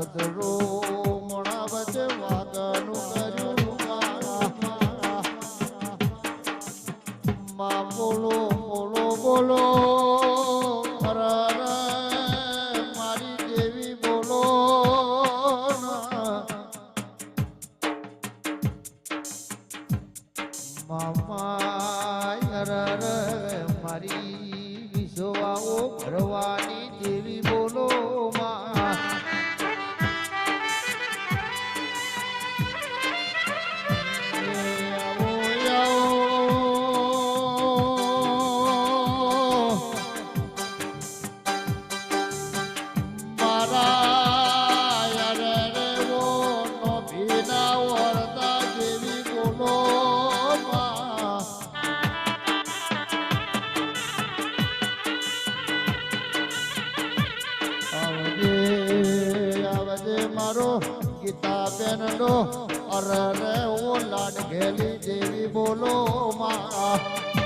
સદરો મોણા વચ્ચે વાગનું કર્યું મા બોલો બોલો બોલો. મારી દેવી બોલો મામા મારી વિશ્વાઓ ભરવાની દેવી આવજે ગીતા બેન નો અરે રે ઓ લાડ ઘેલી દેવી બોલો મારા.